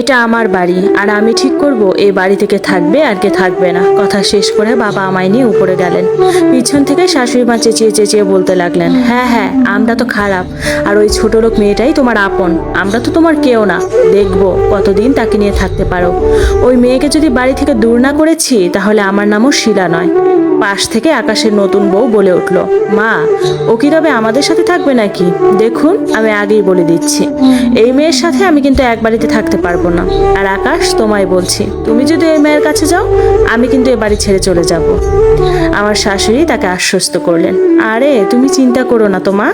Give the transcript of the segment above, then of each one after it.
এটা আমার বাড়ি, আর আমি ঠিক করব এই বাড়ি থেকে থাকবে আর কে থাকবে না। কথা শেষ করে বাবা আমায় নিয়ে উপরে গেলেন। পিছন থেকে শাশুড়ি মা চেঁচিয়ে চেঁচিয়ে বলতে লাগলেন হ্যাঁ হ্যাঁ আমরা তো খারাপ। আর ওই ছোট লোক মেয়েটাই তোমার আপন। আমরা তো তোমার কেউ না। দেখব, কতদিন তাকে নিয়ে থাকতে পারো। ওই মেয়েকে যদি বাড়ি থেকে দূর না করেছি, তাহলে আমার নামও শিলা নয়। পাশ থেকে আকাশের নতুন বউ বলে উঠল, মা, ও কি তবে আমাদের সাথে থাকবে নাকি? দেখুন, আমি আগেই বলে দিচ্ছি। এই মেয়ের সাথে আমি কিন্তু এক বাড়িতে থাকতে পারব না। আর আকাশ, তোমায় বলছি, তুমি যদি এই মেয়ের কাছে যাও, আমি কিন্তু এ বাড়ি ছেড়ে চলে যাব। আমার শাশুড়ি তাকে আশ্বস্ত করলেন, আরে, তুমি চিন্তা করো না তোমা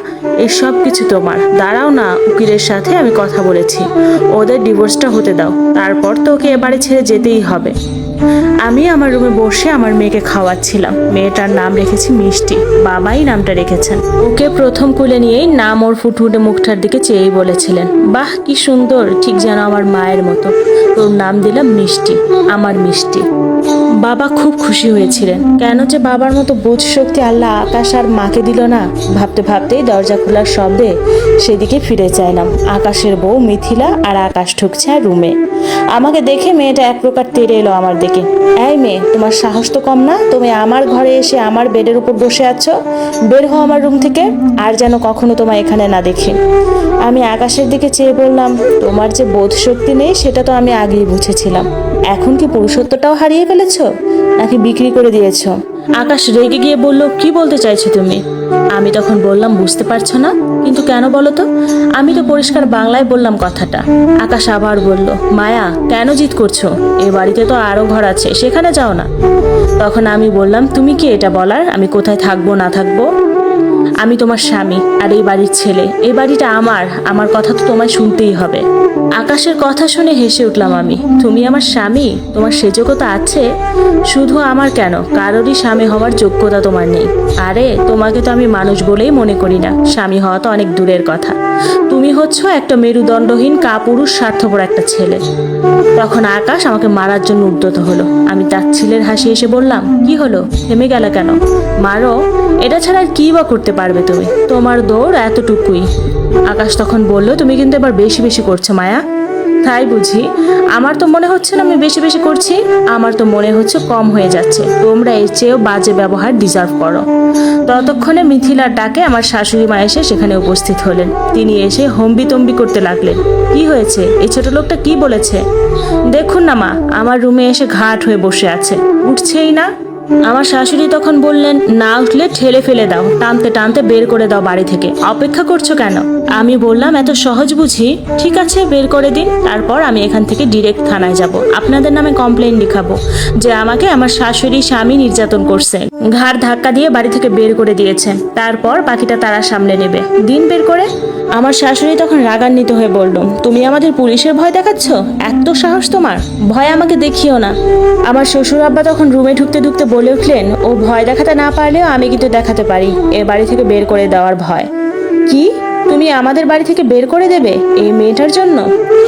এই সব কিছু তোমার। দাঁড়াও না, উকিলের সাথে আমি কথা বলেছি। ওদের ডিভোর্সটা হতে দাও। তারপর তো ওকে এ বাড়ি ছেড়ে যেতেই হবে। আমি আমার রুমে বসে আমার মেয়েকে খাওয়াচ্ছিলাম। মেয়েটার নাম রেখেছি মিষ্টি। বাবাই নামটা রেখেছেন। ওকে প্রথম কুলে নিয়েই নাম ওর ফুটফুটে মুখটার দিকে চেয়েই বলেছিলেন, বাহ, কি সুন্দর, ঠিক যেন আমার মায়ের মতো। তোর নাম দিলাম মিষ্টি, আমার মিষ্টি। বাবা খুব খুশি হয়েছিলেন। কেন যে বাবার মতো বোধ শক্তি আল্লাহ আকাশ আর মাকে দিল না? ভাবতে ভাবতেই দরজা খোলার শব্দে সেদিকে ফিরে চাইলাম আকাশের বউ মিথিলা আর আকাশ ঢুকছে রুমে। আমাকে দেখে মেয়েটা এক প্রকার তেড়ে এলো আমার দিকে। এই মেয়ে, তোমার সাহস তো কম না? তুমি আমার ঘরে এসে আমার বেডের উপর বসে আছো? বের হও আমার রুম থেকে, আর যেন কখনো তোমায় এখানে না দেখি। আমি আকাশের দিকে চেয়ে বললাম, তোমার যে বোধ শক্তি নেই, সেটা তো আমি আগেই বুঝেছিলাম। এখন কি পুরুষত্বটাও হারিয়ে ফেলেছো, নাকি বিক্রি করে দিয়েছ? আকাশ রেগে গিয়ে বলল, কি বলতে চাইছো তুমি? আমি তখন বললাম, বুঝতে পারছ না? কিন্তু কেন বলো তো? আমি তো পরিষ্কার বাংলায় বললাম কথাটা। আকাশ আবার বলল, মায়া, কেন জিত করছ? এ বাড়িতে তো আরও ঘর আছে, সেখানে যাও না। তখন আমি বললাম, তুমি কি এটা বলার? আমি কোথায় থাকব, না থাকব? আমি তোমার স্বামী আর এই বাড়ির ছেলে। এই বাড়িটা আমার আমার কথা তো তোমায় শুনতেই হবে। আকাশের কথা শুনে হেসে উঠলাম আমি। তুমি আমার স্বামী? তোমার সে যোগ্যতা আছে? শুধু আমার কেন? কারোরই স্বামী হওয়ার যোগ্যতা তোমার নেই। আরে, তোমাকে তো আমি মানুষ বলেই মনে করি না। স্বামী হওয়া তো অনেক দূরের কথা। তুমি হচ্ছ একটা মেরুদণ্ডহীন কাপুরুষ, স্বার্থপর একটা ছেলে। তখন আকাশ আমাকে মারার জন্য উদ্যত হলো। আমি তার ছেলের হাসি এসে বললাম, কি হলো? থেমে গেল কেন? মারো? এটা ছাড়া আর কি বা করতে পারবে তুমি? তোমার দৌড় এতটুকুই। আকাশ তখন বলল, তুমি কিন্তু এবার বেশি বেশি করছ, মায়া। তাই বুঝি, আমার তো মনে হচ্ছে না আমি বেশি বেশি করছি, আমার তো মনে হচ্ছে কম হয়ে যাচ্ছে। তোমরা এর চেয়েও বাজে ব্যবহার ডিজার্ভ করো। ততক্ষণে মিথিলার ডাকে আমার শাশুড়ি মা এসে সেখানে উপস্থিত হলেন। তিনি এসে হম্বি তম্বি করতে লাগলেন। কি হয়েছে? এই ছোট লোকটা কি বলেছে? দেখুন না মা, আমার রুমে এসে ঘাট হয়ে বসে আছে। উঠছেই না। আমার শাশুড়ি তখন বললেন, না উঠলে ঠেলে ফেলে দাও, টানতে টানতে বের করে দাও বাড়ি থেকে। অপেক্ষা করছ কেন? আমি বললাম, এত সহজ বুঝি। ঠিক আছে, বের করে দিন, তারপর আমি এখান থেকে ডিরেক্ট থানায় যাব। আপনাদের নামে কমপ্লেন লিখাবো যে আমাকে আমার শাশুড়ি, স্বামী নির্যাতন করছে। ঘাড় ধাক্কা দিয়ে বাড়ি থেকে বের করে দিয়েছে। তারপর বাকিটা তারা সামলে নেবে। দিন বের করে? আমার শাশুড়ি তখন রাগান্বিত হয়ে বলল, তুমি আমাদের পুলিশের ভয় দেখাচ্ছ? এত সাহস তোমার। ভয় আমাকে দেখিও না। আমার শ্বশুর আব্বা তখন রুমে ঢুকতে ঢুকতে বলে উঠলেন, ও ভয় দেখাতে না পারলেও আমি কিন্তু দেখাতে পারি। এ বাড়ি থেকে বের করে দেওয়ার ভয়। কি? তুমি আমাদের বাড়ি থেকে বের করে দেবে এই মেয়েটার জন্য?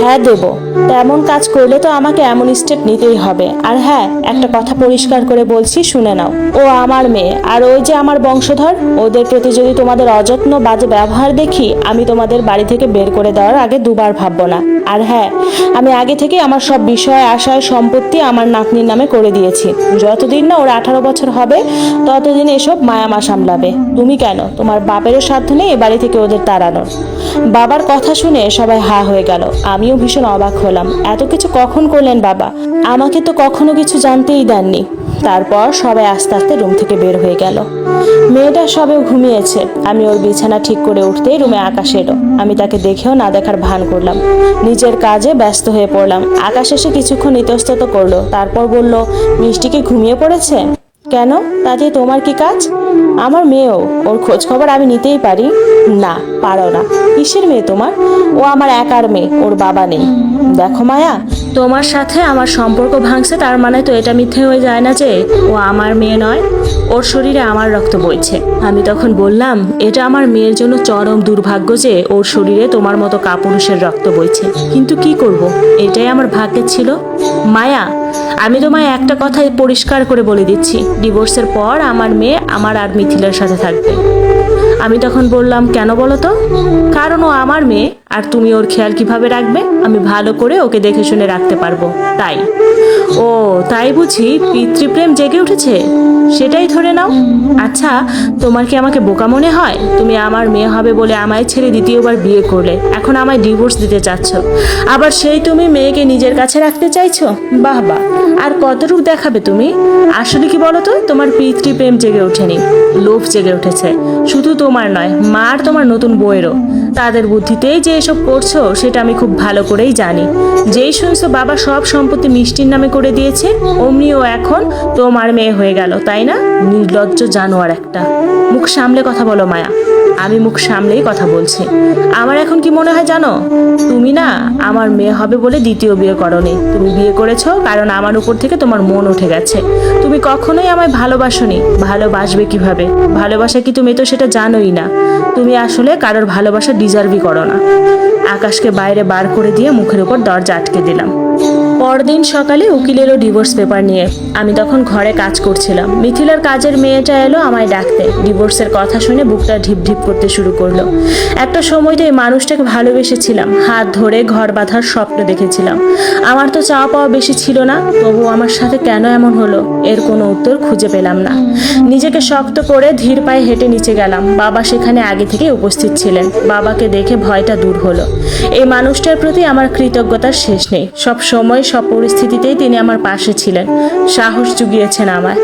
হ্যাঁ দেব। তেমন কাজ করলে তো আমাকে এমন স্টেপ নিতেই হবে। আর হ্যাঁ একটা কথা পরিষ্কার করে বলছি, শুনে নাও। ও আমার মেয়ে, আর ওই যে আমার বংশধর, ওদের প্রতি যদি তোমাদের অযত্ন বাজে ব্যবহার দেখি, আমি তোমাদের বাড়ি থেকে বের করে দেওয়ার আগে দুবার ভাববো না। আর হ্যাঁ আমি আগে থেকে আমার সব বিষয়, আশায়, সম্পত্তি আমার নাতনির নামে করে দিয়েছি। যতদিন না ওর আঠারো বছর হবে, ততদিন এসব মায়ামা সামলাবে। তুমি কেন? তোমার বাপেরও সাধ্য নেই এ বাড়ি থেকে ওদের তাড়ানোর বাবার কথা শুনে সবাই হা হয়ে গেল। আমিও ভীষণ অবাক হলাম। এত কিছু কখন করলেন বাবা? আমাকে তো কখনো কিছু জানতেই দেননি। তারপর সবাই আস্তে আস্তে রুম থেকে বের হয়ে গেল। মেয়েটা সবে ঘুমিয়েছে। আমি ওর বিছানা ঠিক করে উঠতেই রুমে আকাশ এলো। আমি তাকে দেখেও না দেখার ভান করলাম। নিজের কাজে ব্যস্ত হয়ে পড়লাম। আকাশ এসে কিছুক্ষণ ইতস্তত করল। তারপর বলল মিষ্টি কি ঘুমিয়ে পড়েছে? কেন? তাতে তোমার কি কাজ? আমার মেয়েও, ওর খোঁজ খবর আমি নিতেই পারি? না, পারো না। কিসের মেয়ে তোমার? ও আমার একার মেয়ে, ওর বাবা নেই। দেখো মায়া, তোমার সাথে আমার সম্পর্ক ভাঙছে, তার মানে তো এটা মিথ্যে হয়ে যায় না যে, ও আমার মেয়ে নয়। ওর শরীরে আমার রক্ত বইছে। আমি তখন বললাম, এটা আমার মেয়ের জন্য চরম দুর্ভাগ্য যে ওর শরীরে তোমার মতো কাপুরুষের রক্ত বইছে। কিন্তু কি করব? এটাই আমার ভাগ্যের ছিল। মায়া, আমি তোমায় একটা কথাই পরিষ্কার করে বলে দিচ্ছি। ডিভোর্সের পর আমার মেয়ে আমার আর মিথিলার সাথে থাকবে। আমি তখন বললাম, কেন বলো তো? কারণ ও আমার মেয়ে, আর তুমি ওর খেয়াল কীভাবে রাখবে? আমি ভালো করে ওকে দেখে শুনে রাখতে পারব, তাই। ও, তাই বুঝি পিতৃপ্রেম জেগে উঠেছে? সেটাই ধরে নাও। আচ্ছা তোমার কি আমাকে বোকা মনে হয়? তুমি আমার মেয়ে হবে বলে আমায় ছেড়ে দ্বিতীয়বার বিয়ে করলে। এখন আমায় ডিভোর্স দিতে চাচ্ছ। আবার সেই তুমি মেয়েকে নিজের কাছে রাখতে চাইছো? বাহ বাহ। আর কতটুকু দেখাবে তুমি? আসলে কি বলো তো তোমার পিতৃপ্রেম জেগে ওঠেনি, লোভ জেগে উঠেছে। শুধু তোমার নয় মার তোমার নতুন বইয়েরও তাদের বুদ্ধিতেই যে এসব করছ, সেটা আমি খুব ভালো করেই জানি। যেই শুনছো বাবা সব সম্পত্তি মিষ্টির নামে করে দিয়েছে, অমনিও এখন তোমার মেয়ে হয়ে গেল, তাই না? নির্লজ্জ জানোয়ার একটা। মুখ সামলে কথা বলো, মায়া। আমি মুখ সামলেই কথা বলছি। আমার এখন কি মনে হয় জানো? তুমি না আমার মেয়ে হবে বলে দ্বিতীয় বিয়ে করনি। তুমি বিয়ে করেছ কারণ আমার উপর থেকে তোমার মন উঠে গেছে। তুমি কখনোই আমায় ভালোবাসোনি। ভালোবাসবে কীভাবে? ভালোবাসা কি তুমি তো সেটা জানোই না। তুমি আসলে কারোর ভালোবাসা ডিজার্ভই করো না। আকাশকে বাইরে বার করে দিয়ে মুখের উপর দরজা আটকে দিলাম। পরদিন সকালে উকিল এলো ডিভোর্স পেপার নিয়ে। আমি তখন ঘরে কাজ করছিলাম। মিথিলার কাজের মেয়েটা এলো আমায় ডাকতে। ডিভোর্সের কথা শুনে বুকটা ঢিপ ঢিপ করতে শুরু করল। একটা সময়তে এই মানুষটাকে ভালোবেসেছিলাম। হাত ধরে ঘর বাঁধার স্বপ্ন দেখেছিলাম। আমার তো চাওয়া পাওয়া বেশি ছিল না, তবু আমার সাথে কেন এমন হলো? এর কোনো উত্তর খুঁজে পেলাম না। নিজেকে শক্ত করে ধীর পায়ে হেঁটে নিচে গেলাম। বাবা সেখানে আগে থেকে উপস্থিত ছিলেন। বাবাকে দেখে ভয়টা দূর হলো। এই মানুষটার প্রতি আমার কৃতজ্ঞতার শেষ নেই। সব সময় সব পরিস্থিতিতেই তিনি আমার পাশে ছিলেন। সাহস জুগিয়েছেন আমায়।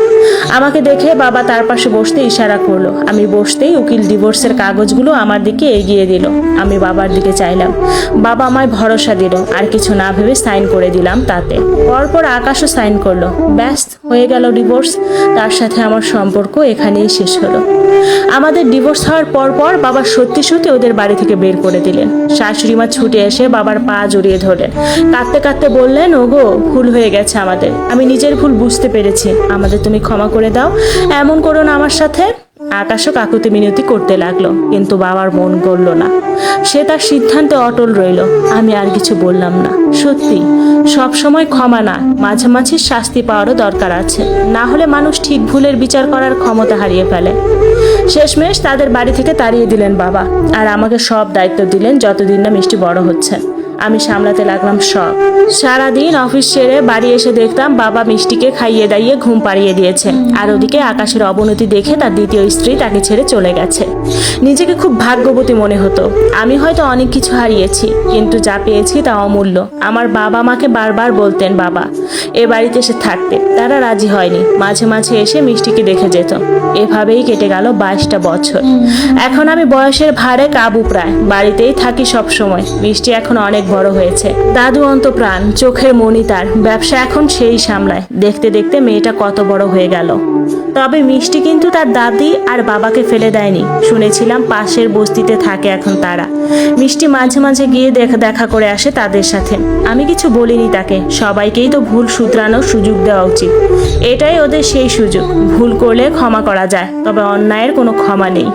আমাকে দেখে বাবা তার পাশে বসতে ইশারা করল। আমি বসতেই উকিল ডিভোর্সের কাগজগুলো আমার দিকে এগিয়ে দিল। আমি বাবার দিকে চাইলাম। বাবা আমায় ভরসা দিল। আর কিছু না ভেবে সাইন করে দিলাম তাতে। পরপর আকাশও সাইন করল। ব্যাস হয়ে গেল ডিভোর্স। তার সাথে আমার সম্পর্ক এখানেই শেষ হলো। আমাদের ডিভোর্স হওয়ার পর পর বাবা সত্যি সত্যি ওদের বাড়ি থেকে বের করে দিলেন। শাশুড়ি মা ছুটে এসে বাবার পা জড়িয়ে ধরলেন। কাঁদতে কাঁদতে বললেন, ওগো, ভুল হয়ে গেছে আমাদের। আমি নিজের ভুল বুঝতে পেরেছি। আমাদের তুমি ক্ষমা করে দাও। এমন করো না আমার সাথে। আকাশও কাকুতি মিনতি করতে লাগল, কিন্তু বাবার মন গড়ল না। সে তার সিদ্ধান্তে অটল রইল। আমি আর কিছু বললাম না। সত্যি, সব সময় ক্ষমা না মাঝে মাঝে শাস্তি পাওয়ারও দরকার আছে। না হলে মানুষ ঠিক ভুলের বিচার করার ক্ষমতা হারিয়ে ফেলে। শেষমেশ তাদের বাড়ি থেকে তাড়িয়ে দিলেন বাবা, আর আমাকে সব দায়িত্ব দিলেন যতদিন না মিষ্টি বড় হচ্ছে আমি সামলাতে লাগলাম সব। সারাদিন অফিস সেরে বাড়ি এসে দেখতাম বাবা মিষ্টিকে খাইয়ে দাইয়ে ঘুম পাড়িয়ে দিয়েছে। আর ওদিকে আকাশের অবনতি দেখে তার দ্বিতীয় স্ত্রী তাকে ছেড়ে চলে গেছে। নিজেকে খুব ভাগ্যবতী মনে হতো। আমি হয়তো অনেক কিছু হারিয়েছি, কিন্তু যা পেয়েছি তা অমূল্য। আমার বাবা মাকে বারবার বলতেন বাবা, এ বাড়িতে এসে থাকতে। তারা রাজি হয়নি। মাঝে মাঝে এসে মিষ্টিকে দেখে যেত। এভাবেই কেটে গেল বাইশটা বছর। এখন আমি বয়সের ভারে কাবু প্রায়। বাড়িতেই থাকি সব সময় মিষ্টি এখন অনেক বড় হয়েছে। দাদু অন্ত প্রাণ চোখের মনি তার, ব্যবসা এখন সেই সামলায়। দেখতে দেখতে মেয়েটা কত বড় হয়ে গেল। তবে মিষ্টি কিন্তু তার দাদি আর বাবাকে ফেলে দেয়নি। শুনেছিলাম পাশের বস্তিতে থাকে এখন তারা। মিষ্টি মাঝে মাঝে গিয়ে দেখা দেখা করে আসে তাদের সাথে। আমি কিছু বলিনি তাকে। সবাইকেই তো ভুল শুধরানোর সুযোগ দেওয়া উচিত। এটাই ওদের সেই সুযোগ। ভুল করলে ক্ষমা করা যায়, তবে অন্যায়ের কোনো ক্ষমা নেই।